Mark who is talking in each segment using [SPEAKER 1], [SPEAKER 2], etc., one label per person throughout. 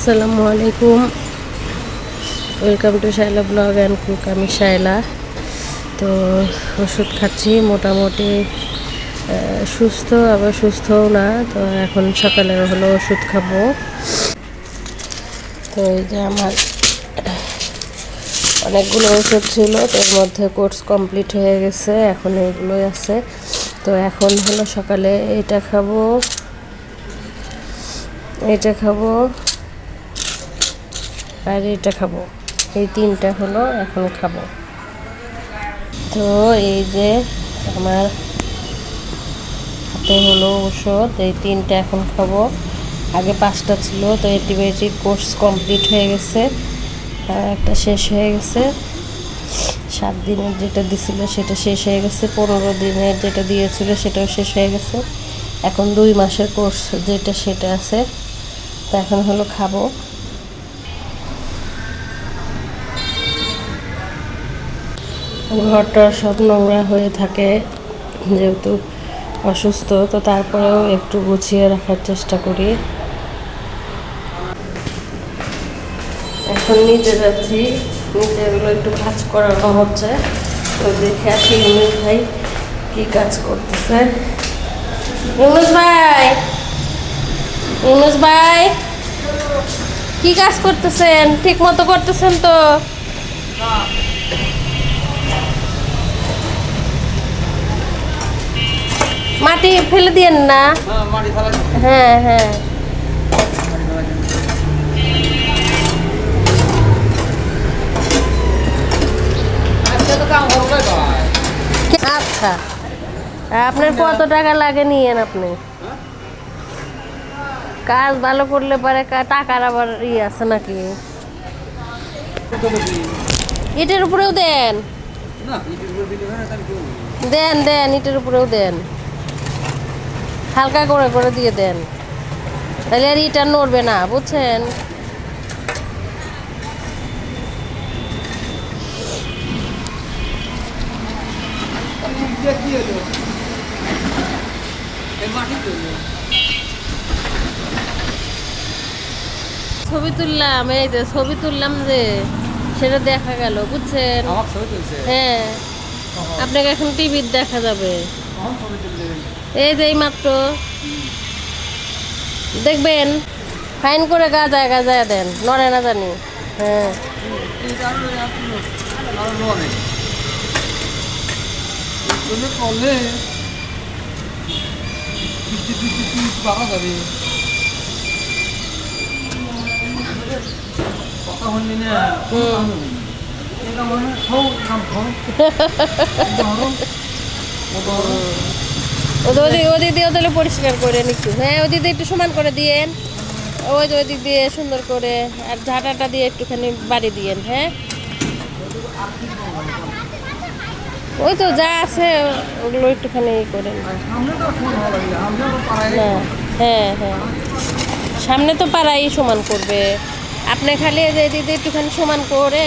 [SPEAKER 1] আসসালামু আলাইকুম। Welcome to Shaila blog and cook আমি শাইলা তো ওষুধ খাচ্ছি, মোটামুটি সুস্থ, আবার সুস্থও না। তো এখন সকালে হলো ওষুধ খাব। তো এই যে আমার অনেকগুলো ওষুধ ছিল তো এর মধ্যে কোর্স কমপ্লিট হয়ে গেছে, এখন এগুলোই আছে। তো এখন হলো সকালে এটা খাব। এটা খাব। আর এটা খাব। এই তিনটা হলো এখন খাব। তো এই যে আমার হাতে হলো ওষুধ এই তিনটা এখন খাব। আগে পাঁচটা ছিল, তো অ্যান্টিবায়োটিক কোর্স কমপ্লিট হয়ে গেছে। আর একটা শেষ হয়ে গেছে। সাত দিনের যেটা দিছিল সেটা শেষ হয়ে গেছে, পনেরো দিনের যেটা দিয়েছিল সেটাও শেষ হয়ে গেছে। এখন দুই মাসের কোর্স যেটা সেটা আছে। তো এখন হলো খাব। ঘরটা সব নোংরা হয়ে থাকে, যেহেতু অসুস্থ, তো তারপরেও একটু গুছিয়ে রাখার চেষ্টা করি। এখন নিচে যাচ্ছি, নিচে এগুলো একটু কাজ করানো হচ্ছে। তো দেখে আসি ইউনুস ভাই কি কাজ করতেছে। ইউনুস ভাই! ইউনুস ভাই! কি কাজ করতেছেন? ঠিক মতো করতেছেন তো? মাটি ফেলে দিয়েন না
[SPEAKER 2] হ্যাঁ।
[SPEAKER 1] হ্যাঁ। আচ্ছা আপনার কত টাকা লাগে নিয়েন আপনি কাজ ভালো করলে পরে টাকার আবার ই আছে নাকি ইটের উপরেও দেন? দেন দেন ইটের উপরেও দেন হালকা করে করে দিয়ে দেন তাহলে আর ইটা নড়বে না বুঝছেন। ছবি তুললাম এই যে ছবি তুললাম যে সেটা দেখা গেল বুঝছেন। হ্যাঁ আপনাকে এখন টিভির দেখা যাবে? এই যে মাত্র দেখবেন ফাইন করে গাজায় গাজায় দেন নড়ে না জানি। হ্যাঁ।
[SPEAKER 2] কথা
[SPEAKER 1] ওদিক দিয়ে তাহলে পরিষ্কার করে একটু। হ্যাঁ ওদিক দিয়ে একটু সমান করে দিয়েন। ওই যে ওদিক দিয়ে সুন্দর করে আর ঝাঁটাটা দিয়ে একটুখানি বাড়ি দিয়েন হ্যাঁ? ওই তো যা আছে, ওগুলো একটুখানি ই করেন হ্যাঁ হ্যাঁ। সামনে তো পাড়াই সমান করবে। আপনি খালি যে দিয়ে একটুখানি সমান করে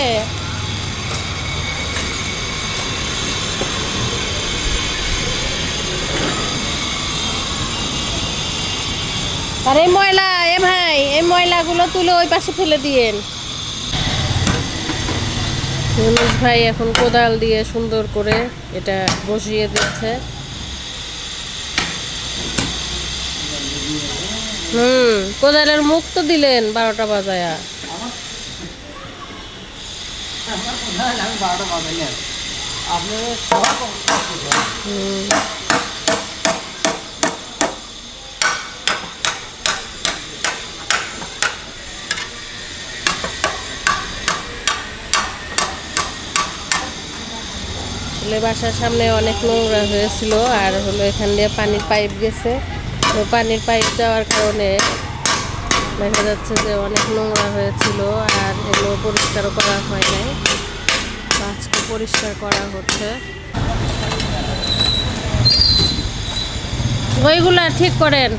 [SPEAKER 1] আর এই ময়লা এ ভাই এই ময়লাগুলো তুলে ওই পাশে ফেলে দিয়েন। ইউনুস ভাই এখন কোদাল দিয়ে সুন্দর করে এটা বসিয়ে দিচ্ছে। হুম কোদালের মুখ তো দিলেন বারোটা বাজায়া। হুম। আসলে বাসার সামনে অনেক নোংরা হয়েছিল আর হলো এখান দিয়ে পানির পাইপ গেছে। তো পানির পাইপ যাওয়ার কারণে দেখা যাচ্ছে যে অনেক নোংরা হয়েছিল আর এগুলো পরিষ্কারও করা হয় নাই। আজকে পরিষ্কার করা হচ্ছে। ওইগুলা ঠিক করেন।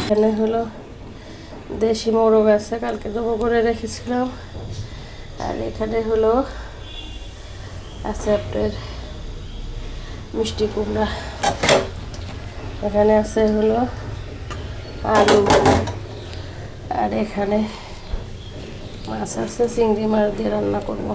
[SPEAKER 1] এখানে হলো দেশি মোরগ আছে, কালকে জমা করে রেখেছিলাম। আর এখানে হলো আছে আপনার মিষ্টি কুমড়া। এখানে আছে হলো আলু। আর এখানে মাছ আছে, চিংড়ি মাছ দিয়ে রান্না করব।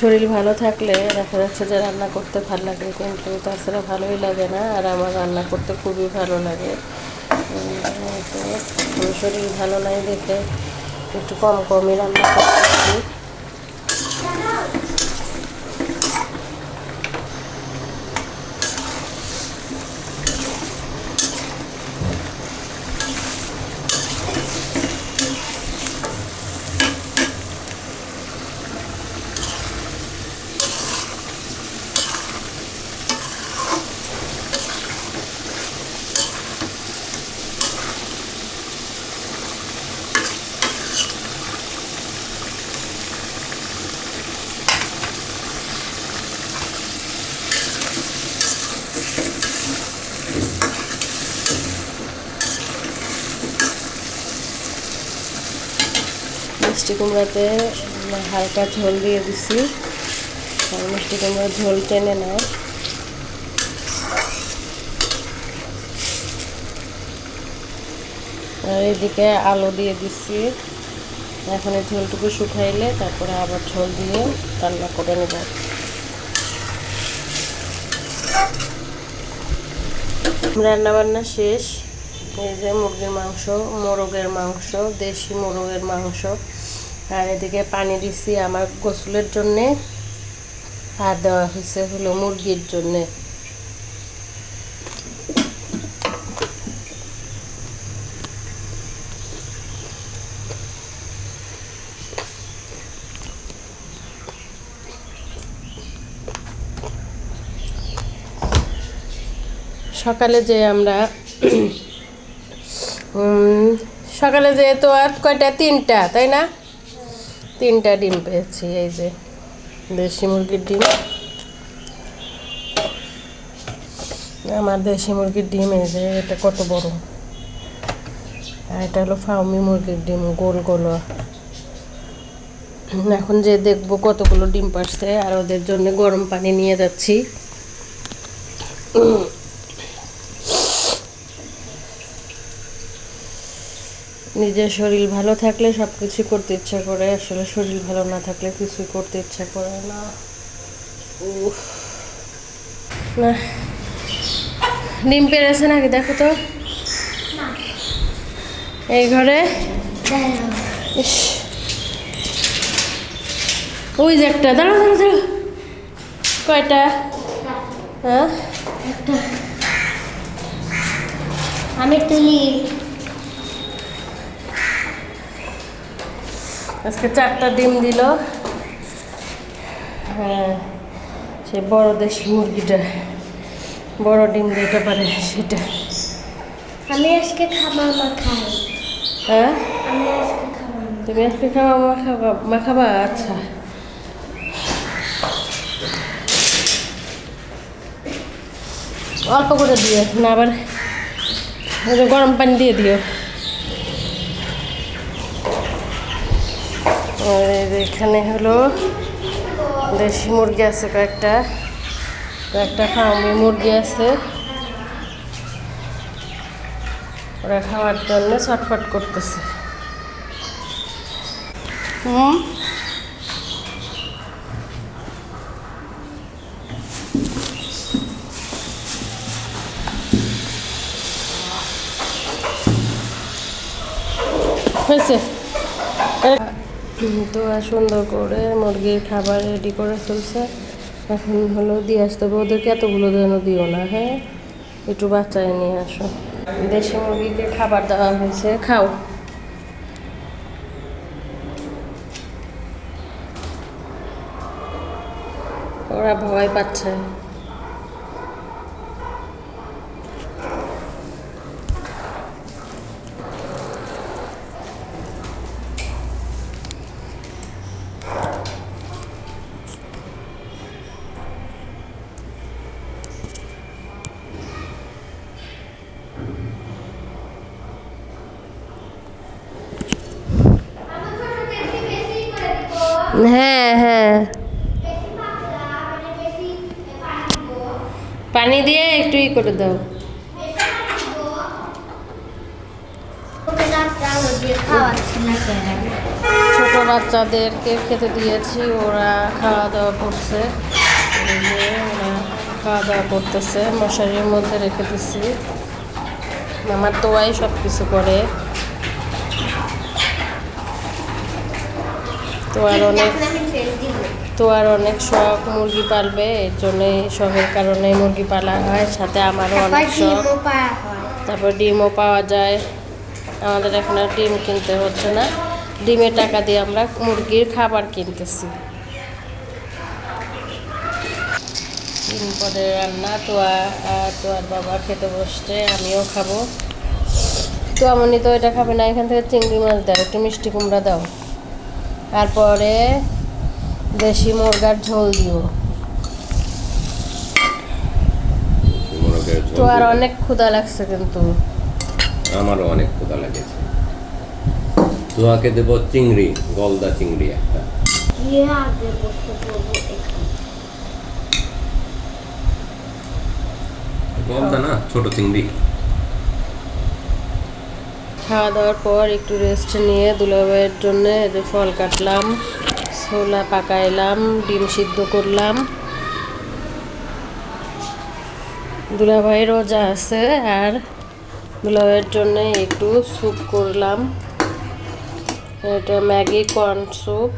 [SPEAKER 1] শরীর ভালো থাকলে দেখা যাচ্ছে যে রান্না করতে ভালো লাগে, কিন্তু তাছাড়া ভালোই লাগে না, আর আমার রান্না করতে খুবই ভালো লাগে। তো শরীর ভালো নাই দেখে একটু কম কমই রান্না করতেছি মিষ্টি কুমড়াতে হালকা ঝোল দিয়ে দিছি। আর মিষ্টি কুমড়া ঝোল টেনে নেয় আর এদিকে আলু দিয়ে দিচ্ছি এখন এই ঝোলটুকু শুকাইলে তারপরে আবার ঝোল দিয়ে রান্না করে নেব। রান্না বান্না শেষ। এই যে মুরগির মাংস, মোরগের মাংস, দেশি মোরগের মাংস। আর এদিকে পানি দিছি আমার গোসলের জন্যে। আর দেওয়া হয়েছে হলো মুরগির জন্যে। সকালে যে আমরা সকালে যে তো আর কয়টা? তিনটা, তাই না? তিনটা ডিম পেয়েছি, এই যে দেশি মুরগির ডিম। আমার দেশি মুরগির ডিম, এই যে এটা কত বড়। আর এটা হলো ফাউমি মুরগির ডিম, গোল গোল। এখন যে দেখব কতগুলো ডিম পারছে, আর ওদের জন্য গরম পানি নিয়ে যাচ্ছি। নিজের শরীর ভালো থাকলে সব কিছু করতে ইচ্ছা করে, আসলে শরীর ভালো না থাকলে কিছুই করতে ইচ্ছা করে না। না। ডিম পেরেছে নাকি, দেখো তো। এই ঘরে? ইস। ওই যে একটা দাঁড়া দাঁড়া দাঁড়া কয়টা? হ্যাঁ?
[SPEAKER 3] আমি তুলি
[SPEAKER 1] আজকে চারটা ডিম দিল। হ্যাঁ সে বড় দেশি মুরগিটা। বড় ডিম দিতে পারে সেটা।
[SPEAKER 3] আমি আজকে খাবার মাখাই
[SPEAKER 1] হ্যাঁ?
[SPEAKER 3] আমি আজকে খাবার
[SPEAKER 1] তুমি আজকে খাওয়া মাখাবা মাখাবা? আচ্ছা। অল্প করে দিও না আবার গরম পানি দিয়ে দিও। আর এখানে হলো দেশি মুরগি আছে কয়েকটা। কয়েকটা ফার্মি মুরগি আছে। ওরা খাওয়ার জন্য ছটফট করতেছে। হুম। হয়েছে? তো সুন্দর করে মুরগির খাবার রেডি করে ফেলছে। এখন হলো দিয়ে আসতে হবে। ওদেরকে এতগুলো যেন দিও না হ্যাঁ? একটু বাচ্চায় নিয়ে আসো। দেশি মুরগিকে খাবার দেওয়া হয়েছে। খাও। ওরা ভয় পাচ্ছে। হ্যাঁ হ্যাঁ। পানি দিয়ে একটু ই করে দাও। ছোট বাচ্চাদেরকে খেতে দিয়েছি, ওরা খাওয়া দাওয়া করছে। ওরা খাওয়া দাওয়া করতেছে, মশারির মধ্যে রেখে দিছি। আমার তোয়াই সব কিছু করে। তো আর অনেক তো আর অনেক শখ মুরগি পালবে এর জন্য শখের কারণে মুরগি পালা হয় সাথে আমারও অনেক শখ। তারপর ডিমও পাওয়া যায়। আমাদের এখন আর ডিম কিনতে হচ্ছে না। ডিমের টাকা দিয়ে আমরা মুরগির খাবার কিনতেছি। দিন পরে রান্না তোয়া আর তোয়ার বাবা খেতে বসছে আমিও খাব। তো আমনি তো এটা খাবে না এখান থেকে চিংড়ি মাছ দাও একটু মিষ্টি কুমড়া দাও। তারপরে দেশি মুরগার ঝোল দিও
[SPEAKER 4] মোরগের
[SPEAKER 1] তো আর অনেক ক্ষুধা লাগছে কিন্তু।
[SPEAKER 4] আমারও অনেক ক্ষুধা লেগেছে। তোয়াকে দেবো চিংড়ি গলদা চিংড়ি একটা। গলদা না ছোট চিংড়ি।
[SPEAKER 1] খাওয়া দাওয়ার পর একটু রেস্ট নিয়ে দুলাভাইয়ের জন্য ফল কাটলাম, ছোলা পাকাইলাম, ডিম সিদ্ধ করলাম। দুলাভাই রোজা আছে আর দুলাভাইয়ের জন্য একটু স্যুপ করলাম। এটা ম্যাগি কর্ন স্যুপ